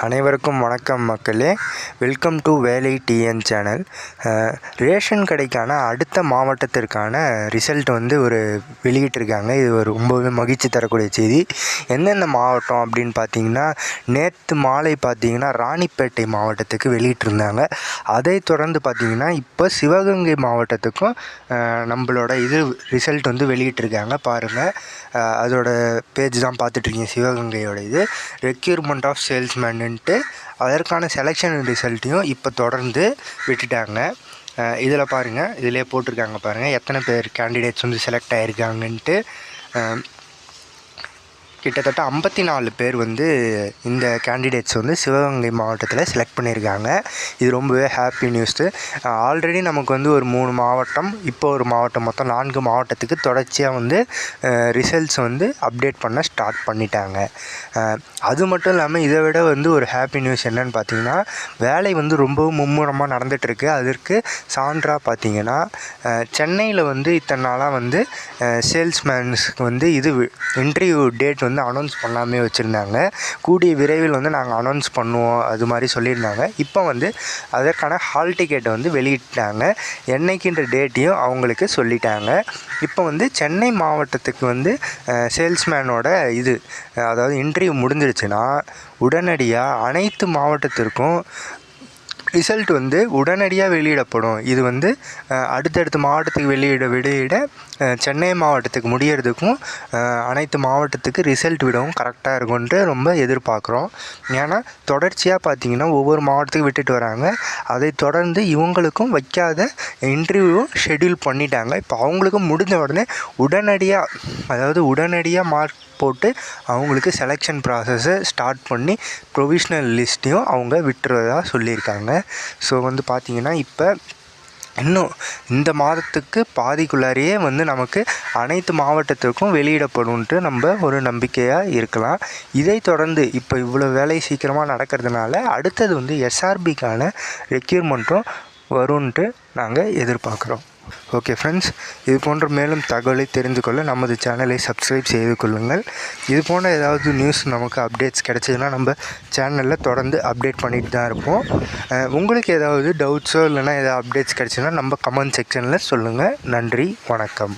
அனைவருக்கும் வணக்கம் மக்களே. வெல்கம் டு வேலை டிஎன் சேனல் ரேஷன் கடைக்கான அடுத்த மாவட்டத்திற்கான ரிசல்ட் வந்து ஒரு வெளியிட்டிருக்காங்க. இது ஒரு ரொம்பவே மகிழ்ச்சி தரக்கூடிய செய்தி. எந்தெந்த மாவட்டம் அப்படின்னு பார்த்தீங்கன்னா நேற்று மாலை பார்த்தீங்கன்னா ராணிப்பேட்டை மாவட்டத்துக்கு வெளியிட்டிருந்தாங்க. அதை தொடர்ந்து பார்த்தீங்கன்னா இப்போ சிவகங்கை மாவட்டத்துக்கும் நம்மளோட இது ரிசல்ட் வந்து வெளியிட்டிருக்காங்க. பாருங்கள் அதோட பேஜ் தான் பார்த்துட்ருக்கீங்க சிவகங்கையோட இது. ரெக்யூர்மெண்ட் ஆஃப் சேல்ஸ்மேன் சேல்ஸ்மேனுன்ட்டு அதற்கான செலெக்ஷன் ரிசல்ட்டையும் இப்போ தொடர்ந்து விட்டுட்டாங்க. இதில் பாருங்கள் இதிலே போட்டிருக்காங்க பாருங்கள் எத்தனை பேர் கேண்டிடேட்ஸ் வந்து செலக்ட் ஆகிருக்காங்கன்ட்டு கிட்டத்தட்ட ஐம்பத்தி நாலு பேர் வந்து இந்த கேண்டிடேட்ஸ் வந்து சிவகங்கை மாவட்டத்தில் செலக்ட் பண்ணியிருக்காங்க. இது ரொம்பவே ஹாப்பி நியூஸு ஆல்ரெடி நமக்கு வந்து ஒரு மூணு மாவட்டம் இப்போ ஒரு மாவட்டம் மொத்தம் நான்கு மாவட்டத்துக்கு தொடர்ச்சியாக வந்து ரிசல்ட்ஸ் வந்து அப்டேட் பண்ண ஸ்டார்ட் பண்ணிட்டாங்க. அது மட்டும் இல்லாமல் இதை விட வந்து ஒரு ஹாப்பி நியூஸ் என்னென்னு பார்த்தீங்கன்னா வேலை வந்து ரொம்பவும் மும்முரமாக நடந்துகிட்ருக்கு அதற்கு சான்றாக பார்த்தீங்கன்னா சென்னையில் வந்து இத்தனை நாளாக வந்து சேல்ஸ்மேன்ஸ்க்கு வந்து இது இன்டர்வியூ டேட் வந்து வந்து அனௌன்ஸ் பண்ணாமே வச்சுருந்தாங்க. கூடிய விரைவில் வந்து நாங்கள் அனௌன்ஸ் பண்ணுவோம் அது மாதிரி சொல்லியிருந்தாங்க. இப்போ வந்து அதற்கான ஹால் டிக்கெட்டை வந்து வெளியிட்டாங்க. என்றைக்கின்ற டேட்டையும் அவங்களுக்கு சொல்லிட்டாங்க. இப்போ வந்து சென்னை மாவட்டத்துக்கு வந்து சேல்ஸ்மேனோட இது அதாவது இன்டர்வியூ முடிஞ்சிருச்சுன்னா உடனடியாக அனைத்து மாவட்டத்திற்கும் ரிசல்ட் வந்து உடனடியாக வெளியிடப்படும். இது வந்து அடுத்தடுத்த மாவட்டத்துக்கு வெளியிட வெளியிட சென்னை மாவட்டத்துக்கு முடியறதுக்கும் அனைத்து மாவட்டத்துக்கு ரிசல்ட் விடவும் கரெக்டாக இருக்கும்ன்ட்டு ரொம்ப எதிர்பார்க்குறோம். ஏன்னா தொடர்ச்சியாக பார்த்தீங்கன்னா ஒவ்வொரு மாவட்டத்துக்கு விட்டுட்டு வராங்க. அதை தொடர்ந்து இவங்களுக்கும் வைக்காத இன்டர்வியூவும் ஷெட்யூல் பண்ணிட்டாங்க. இப்போ அவங்களுக்கும் முடிஞ்ச உடனே உடனடியாக அதாவது உடனடியாக மார்க் போட்டு அவங்களுக்கு செலெக்ஷன் ப்ராசஸை ஸ்டார்ட் பண்ணி ப்ரொவிஷ்னல் லிஸ்ட்டையும் அவங்க விட்டுறதா சொல்லியிருக்காங்க. ஸோ வந்து பார்த்திங்கன்னா இப்போ இன்னும் இந்த மாதத்துக்கு பாதிக்குள்ளாரையே வந்து நமக்கு அனைத்து மாவட்டத்திற்கும் வெளியிடப்படும்ன்ட்டு நம்ம ஒரு நம்பிக்கையாக இருக்கலாம். இதை தொடர்ந்து இப்போ இவ்வளோ வேலை சீக்கிரமாக நடக்கிறதுனால அடுத்தது வந்து எஸ்ஆர்பிக்கான ரெக்யூர்மெண்ட்டும் வரும்ன்ட்டு நாங்கள் எதிர்பார்க்குறோம். ஓகே ஃப்ரெண்ட்ஸ் இது போன்ற மேலும் தகவலை தெரிந்து கொள்ள நமது சேனலை சப்ஸ்கிரைப் செய்து கொள்ளுங்கள். இது போன்ற ஏதாவது நியூஸ் நமக்கு அப்டேட்ஸ் கிடச்சிதுன்னா நம்ம சேனலில் தொடர்ந்து அப்டேட் பண்ணிட்டு தான் இருப்போம். உங்களுக்கு ஏதாவது டவுட்ஸோ இல்லைன்னா ஏதாவது அப்டேட்ஸ் கிடச்சிதுன்னா நம்ம கமெண்ட் செக்ஷனில் சொல்லுங்கள் நன்றி வணக்கம்.